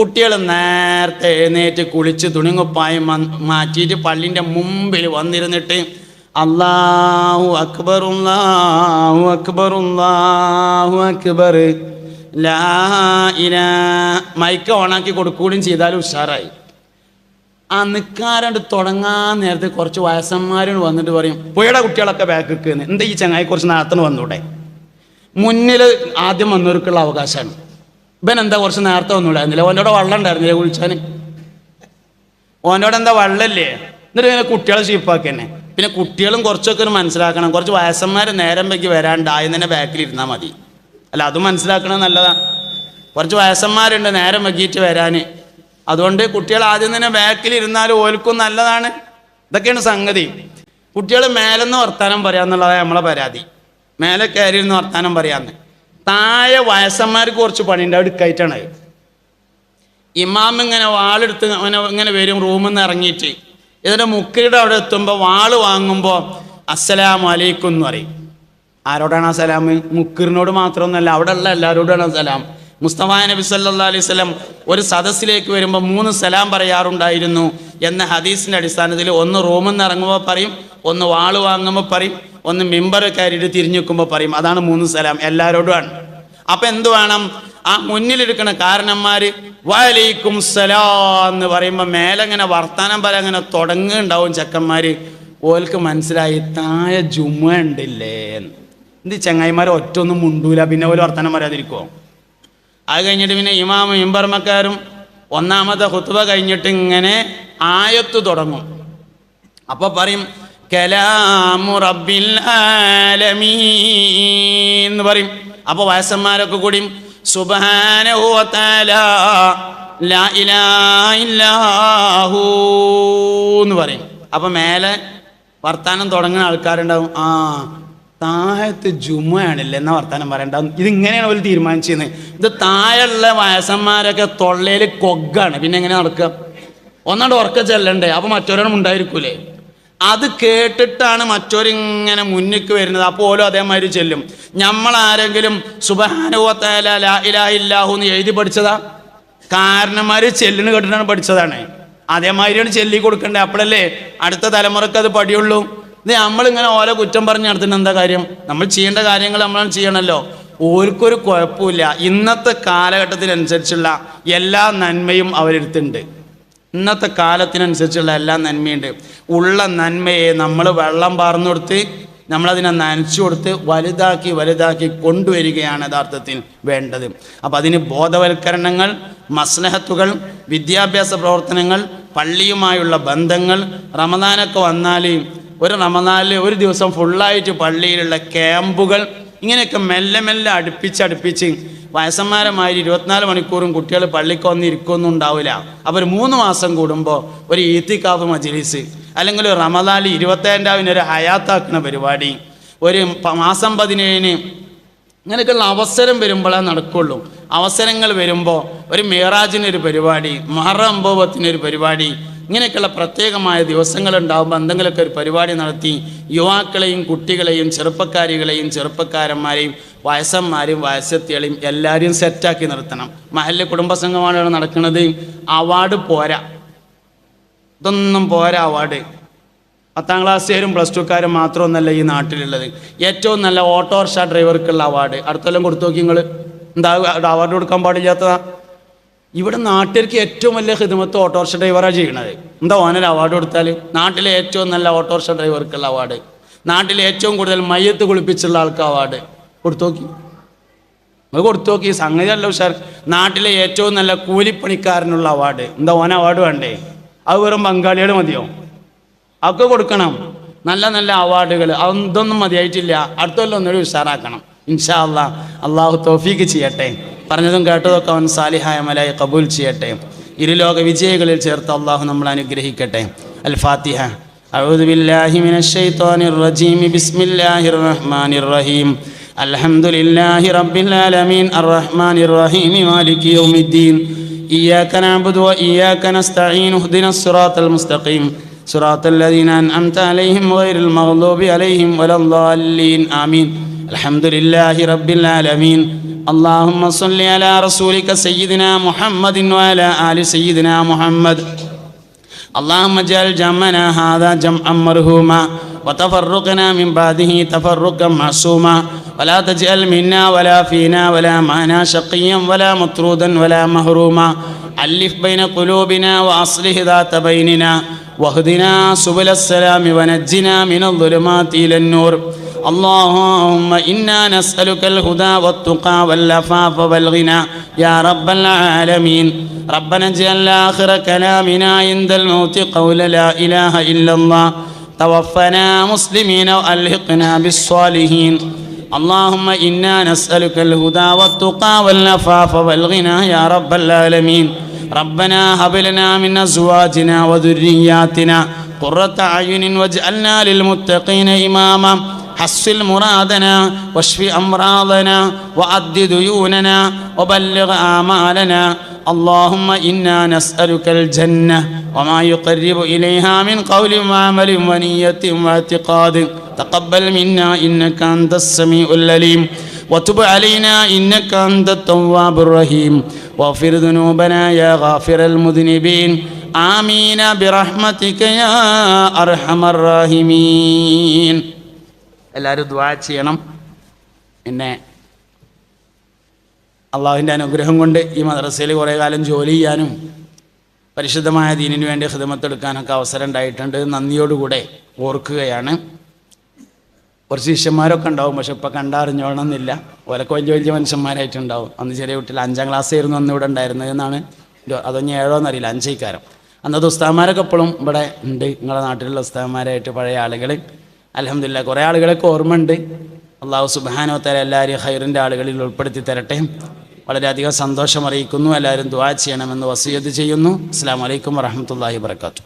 കുട്ടികൾ നേരത്തെ എഴുന്നേറ്റ് കുളിച്ച് തുണിങ്ങുപ്പായും മാറ്റിയിട്ട് പള്ളിന്റെ മുമ്പിൽ വന്നിരുന്നിട്ട് അള്ളാഹു അക്ബർ അല്ലാഹു അക്ബർ അല്ലാഹു അക്ബർ. ലാ മൈക്ക് ഓണാക്കി കൊടുക്കുകയും ചെയ്താലും ഉഷാറായി. ആ നിൽക്കാരണ്ട് തുടങ്ങാൻ നേരത്തെ കുറച്ച് വയസ്സന്മാരോട് വന്നിട്ട് പറയും പുഴയുടെ കുട്ടികളൊക്കെ ബാക്ക് എന്താ ഈ ചങ്ങായി കുറച്ച് നേരത്തെ വന്നൂടെ? മുന്നിൽ ആദ്യം വന്നവർക്കുള്ള അവകാശമാണ്. ഇവൻ എന്താ കുറച്ച് നേരത്തെ വന്നൂടെ? എന്നില്ല ഓനോട് വള്ളം ഉണ്ടായിരുന്നില്ലേ കുളിച്ചാൻ ഓനോടെ എന്താ വള്ളല്ലേ? എന്നിട്ട് പിന്നെ കുട്ടികളെ ഷീപ്പാക്കന്നെ പിന്നെ കുട്ടികളും കുറച്ചൊക്കെ ഒരു മനസ്സിലാക്കണം. കുറച്ച് വയസ്സന്മാർ നേരം വയ്ക്ക് വരാണ്ടായി തന്നെ ബാക്കിൽ ഇരുന്നാൽ മതി. അല്ല അതും മനസ്സിലാക്കണത് നല്ലതാ. കുറച്ച് വയസ്സന്മാരുണ്ട് നേരം വെക്കിയിട്ട് വരാൻ അതുകൊണ്ട് കുട്ടികൾ ആദ്യം തന്നെ ബാക്കിൽ ഇരുന്നാൽ ഓൽക്കും നല്ലതാണ്. ഇതൊക്കെയാണ് സംഗതി. കുട്ടികൾ മേലെന്ന് വർത്താനം പറയാന്നുള്ളതാണ് നമ്മളെ പരാതി. മേലെ കയറി വർത്താനം പറയാന്ന്. താഴെ വയസ്സന്മാർക്ക് കുറച്ച് പണിയുണ്ട് അവിടെ എടുക്കായിട്ടാണ്. ഇമാം ഇങ്ങനെ വാളെടുത്ത് അവനെ ഇങ്ങനെ വരും റൂമിൽ നിന്ന് ഇറങ്ങിയിട്ട്. ഇതിന്റെ മുക്കിയുടെ അവിടെ എത്തുമ്പോൾ വാൾ വാങ്ങുമ്പോൾ അസ്സലാമു അലൈക്കും എന്ന് പറയും. ആരോടാണ് ആ സലാം? മാത്രമൊന്നുമല്ല അവിടെ ഉള്ള എല്ലാവരോടാണ് സലാം. മുസ്തഫ നബി സല്ലാ അലൈഹി സ്വലം ഒരു സദസ്സിലേക്ക് വരുമ്പോൾ മൂന്ന് സലാം പറയാറുണ്ടായിരുന്നു. എന്ന ഹദീസിന്റെ അടിസ്ഥാനത്തിൽ ഒന്ന് റൂമിൽ നിന്ന് ഇറങ്ങുമ്പോൾ പറയും ഒന്ന് വാൾ വാങ്ങുമ്പോൾ പറയും ഒന്ന് മിമ്പർ കയറിയിട്ട് തിരിഞ്ഞു നിൽക്കുമ്പോൾ പറയും അതാണ് മൂന്ന് സലാം എല്ലാവരോടുമാണ് അപ്പൊ എന്ത് വേണം? ആ മുന്നിലിരിക്കണ കാരണന്മാര് വലൈക്കും സലാം എന്ന് പറയുമ്പോൾ മേലെങ്ങനെ വർത്താനം പറയാൻ അങ്ങനെ തുടങ്ങുണ്ടാവും ചെക്കന്മാർ ഓൽക്ക് മനസ്സിലായി താഴെ ജുമ ഉണ്ടില്ലേ? എന്ന്. എന്ത് ചങ്ങായിമാർ ഒറ്റൊന്നും മുണ്ടൂല പിന്നെ ഓൽ വർത്തമാനം പറയാതിരിക്കുമോ അത് കഴിഞ്ഞിട്ട് പിന്നെ ഇമാമും ഇമ്പർമക്കാരും ഒന്നാമത്തെ കുത്തുവ കഴിഞ്ഞിട്ട് ഇങ്ങനെ ആയത്ത് തുടങ്ങും. അപ്പൊ പറയും കലാമു റബ്ബിൽ എന്ന് പറയും. അപ്പൊ വയസ്സന്മാരൊക്കെ കൂടിയും സുബ്ഹാനഹു വ ലാ ഇലാഹ ഇല്ലാഹു എന്ന് പറയും. അപ്പൊ മേലെ വർത്താനം തുടങ്ങുന്ന ആൾക്കാരുണ്ടാവും ആ താഴത്ത് ജുമയാണല്ലേ എന്നാ വർത്താനം പറയണ്ടാവും ഇതിങ്ങനെയാണ് അവർ തീരുമാനിച്ചിരുന്നത് ഇത് താഴെയുള്ള വയസ്സന്മാരൊക്കെ തൊള്ളയിൽ കൊഗ്ഗാണ്. പിന്നെ എങ്ങനെ നടക്കുക ഒന്നാണ്ട് ഉറക്ക ചെല്ലണ്ടേ? അപ്പൊ മറ്റൊരാളും ഉണ്ടായിരിക്കൂലേ? അത് കേട്ടിട്ടാണ് മറ്റൊരിങ്ങനെ മുന്നിക്ക് വരുന്നത്. അപ്പോലും അതേമാതിരി ചെല്ലും. നമ്മൾ ആരെങ്കിലും സുബഹാനുവത്തേല ലാ ഇലാഹ ഇല്ലാഹു എന്ന് എഴുതി പഠിച്ചതാ? കാരണന്മാര് ചെല്ലിന് കേട്ടിട്ടാണ് പഠിച്ചതാണ്. അതേമാതിരിയാണ് ചെല്ലി കൊടുക്കേണ്ടത്. അപ്പോഴല്ലേ അടുത്ത തലമുറയ്ക്ക് അത് പടിയുള്ളൂ. ഇത് നമ്മളിങ്ങനെ ഓരോ കുറ്റം പറഞ്ഞ് നടത്തുന്ന എന്താ കാര്യം? നമ്മൾ ചെയ്യേണ്ട കാര്യങ്ങൾ നമ്മളാണ് ചെയ്യണമല്ലോ ഓർക്കൊരു കുഴപ്പമില്ല. ഇന്നത്തെ കാലഘട്ടത്തിനനുസരിച്ചുള്ള എല്ലാ നന്മയും അവരെടുത്തുണ്ട്. ഇന്നത്തെ കാലത്തിനനുസരിച്ചുള്ള എല്ലാ നന്മയുണ്ട്. ഉള്ള നന്മയെ നമ്മൾ വെള്ളം പാർന്നു കൊടുത്ത് നമ്മളതിനെ നനച്ചു കൊടുത്ത് വലുതാക്കി വലുതാക്കി കൊണ്ടുവരികയാണ് യഥാർത്ഥത്തിൽ വേണ്ടത്. അപ്പം അതിന് ബോധവൽക്കരണങ്ങൾ മസ്നഹത്തുകൾ വിദ്യാഭ്യാസ പ്രവർത്തനങ്ങൾ പള്ളിയുമായുള്ള ബന്ധങ്ങൾ റമദാനൊക്കെ വന്നാൽ ഒരു റമദാനിൽ ഒരു ദിവസം ഫുള്ളായിട്ട് പള്ളിയിലുള്ള ക്യാമ്പുകൾ ഇങ്ങനെയൊക്കെ മെല്ലെ മെല്ലെ അടുപ്പിച്ചടുപ്പിച്ച് വയസ്സന്മാരമായി ഇരുപത്തിനാല് മണിക്കൂറും കുട്ടികൾ പള്ളിക്ക് വന്ന് ഇരിക്കൊന്നും ഉണ്ടാവില്ല. ഒരു മൂന്ന് മാസം കൂടുമ്പോൾ ഒരു ഈത്തിക്കാഫ് മജ്ലിസ് അല്ലെങ്കിൽ റമദാലി ഇരുപത്തേഴാവിന് ഒരു ഹയാത്താക്കുന്ന പരിപാടി. ഒരു മാസം പതിനേഴിന് ഇങ്ങനെയൊക്കെയുള്ള അവസരം വരുമ്പോഴേ നടക്കുള്ളൂ. അവസരങ്ങൾ വരുമ്പോൾ ഒരു മേറാജിനൊരു പരിപാടി മഹറ പരിപാടി ഇങ്ങനെയൊക്കെയുള്ള പ്രത്യേകമായ ദിവസങ്ങൾ ഉണ്ടാകുമ്പോൾ എന്തെങ്കിലുമൊക്കെ ഒരു പരിപാടി നടത്തി യുവാക്കളെയും കുട്ടികളെയും ചെറുപ്പക്കാരികളെയും ചെറുപ്പക്കാരന്മാരെയും വയസ്സന്മാരെയും വയസ്സത്തികളെയും എല്ലാവരെയും സെറ്റാക്കി നിർത്തണം. മഹല്ല് കുടുംബസംഘമാണ് നടക്കുന്നത്. അവാർഡ് പോരാ. ഇതൊന്നും പോരാ അവാർഡ്. പത്താം ക്ലാസ്സുകാരും പ്ലസ് ടുക്കാരും മാത്രമൊന്നല്ല ഈ നാട്ടിലുള്ളത്. ഏറ്റവും നല്ല ഓട്ടോറിക്ഷ ഡ്രൈവർക്കുള്ള അവാർഡ്. അടുത്തെല്ലാം കൊടുത്തു നോക്കി നിങ്ങൾ എന്താ അവാർഡ് കൊടുക്കാൻ പാടില്ലാത്തതാ? ഇവിടെ നാട്ടുകാർക്ക് ഏറ്റവും വലിയ ഹിദമത്ത് ഓട്ടോറിക്ഷ ഡ്രൈവറാണ് ചെയ്യണത് എന്താ ഓനൊരു അവാർഡ് കൊടുത്താൽ നാട്ടിലെ ഏറ്റവും നല്ല ഓട്ടോറിക്ഷ ഡ്രൈവർക്കുള്ള അവാർഡ് നാട്ടിലെ ഏറ്റവും കൂടുതൽ മയ്യത്ത് കുളിപ്പിച്ചുള്ള ആൾക്ക് അവാർഡ് കൊടുത്തു നോക്കി. നിങ്ങൾ കൊടുത്തു നോക്കി. സംഗതി അല്ല ഉഷാർ. നാട്ടിലെ ഏറ്റവും നല്ല കൂലിപ്പണിക്കാരനുള്ള അവാർഡ് എന്താ ഓന അവാർഡ് വേണ്ടേ? അത് വെറും ബംഗാളികൾ മതിയോ? അതൊക്കെ കൊടുക്കണം. നല്ല നല്ല അവാർഡുകൾ അതൊന്നും മതിയായിട്ടില്ല. അടുത്തല്ലോ ഒന്നുകൂടി ഉഷാറാക്കണം. ഇൻഷാ അള്ളാഹ് അള്ളാഹു തോഫീക്ക് ചെയ്യട്ടെ. പറഞ്ഞതും കേട്ടതൊക്കെ അവൻ സാലിഹായ മലായി കബൂൽ ചെയ്യട്ടെ ഇരുലോക വിജയികളിൽ ചേർത്ത് അള്ളാഹു നമ്മൾ അനുഗ്രഹിക്കട്ടെ അൽ ഫാത്തിഹ أعوذ بالله من الشيطان الرجيم بسم الله الرحمن الرحيم الحمد لله رب العالمين الرحمن الرحيم مالك يوم الدين إياك نعبد وإياك نستعين اهدنا الصراط المستقيم صراط الذين أنعمت عليهم غير المغضوب عليهم ولا الضالين آمين الحمد لله رب العالمين اللهم صل على رسولك سيدنا محمد وعلى آل سيدنا محمد اللهم اجعل جمعنا هذا جمعا مرهوما وتفرقنا من بعده تفرقا معصوما ولا تجعل منا ولا فينا ولا معنا شقيا ولا مطرودا ولا مهروما ألف بين قلوبنا وأصلح ذات بيننا واهدنا سبل السلام ونجنا من الظلمات إلى النور اللهم إنا نسألك الهدى والتقى والعفاف والغنى. يا رب العالمين. ربنا اجعل آخر كلامنا عند الموت قول لا إله إلا الله. توفنا مسلمين وألحقنا بالصالحين. اللهم إنا نسألك الهدى والتقى والعفاف والغنى يا رب العالمين. ربنا هب لنا من أزواجنا وذرياتنا قرة أعين واجعلنا للمتقين إماما. حصل مرادنا واشف أمراضنا وعد ديوننا وبلغ آمالنا. اللهم إنا نسألك الجنة وما يقرب إليها من قول وعمل ونية واعتقاد. تقبل منا إنك أنت السميع العليم. وتب علينا إنك أنت التواب الرحيم. واغفر ذنوبنا يا غافر المذنبين. آمين برحمتك يا أرحم الراحمين. എല്ലാവരും ദ്വാ ചെയ്യണം. പിന്നെ അള്ളാഹുവിന്റെ അനുഗ്രഹം കൊണ്ട് ഈ മദ്രസയിൽ കുറേ കാലം ജോലി ചെയ്യാനും പരിശുദ്ധമായ ദീനിനു വേണ്ടി ഹിതമത്തെടുക്കാനൊക്കെ അവസരം ഉണ്ടായിട്ടുണ്ട്. നന്ദിയോടുകൂടെ ഓർക്കുകയാണ്. കുറച്ച് ശിഷ്യന്മാരൊക്കെ ഉണ്ടാവും പക്ഷെ ഇപ്പം കണ്ടറിഞ്ഞോളണം എന്നില്ല ഓരൊക്കെ വലിയ വലിയ മനുഷ്യന്മാരായിട്ടുണ്ടാവും. അന്ന് ചെറിയ കുട്ടിൽ അഞ്ചാം ക്ലാസ് ആയിരുന്നു അന്ന് ഇവിടെ ഉണ്ടായിരുന്നത് എന്നാണ് അതൊന്നും ഏഴോ എന്നറിയില്ല അഞ്ചേക്കാരം. അന്നത്തെ ഉസ്താന്മാരൊക്കെ ഇപ്പോഴും ഇവിടെ ഉണ്ട്. നിങ്ങളുടെ നാട്ടിലുള്ള ഉസ്താന്മാരായിട്ട് പഴയ ആളുകൾ. അലഹമില്ല കുറേ ആളുകളൊക്കെ ഓർമ്മ ഉണ്ട് അള്ളാഹു സുബാനോ തല എല്ലാവരെയും ഹൈറിന്റെ ആളുകളിൽ ഉൾപ്പെടുത്തി തരട്ടെ. വളരെയധികം സന്തോഷം അറിയിക്കുന്നു എല്ലാവരും ദുവാ ചെയ്യണമെന്ന് വസീയത്ത് ചെയ്യുന്നു. അസ്സാം വലൈക്കും വറഹമത്തല്ലാഹി വർക്കാത്തു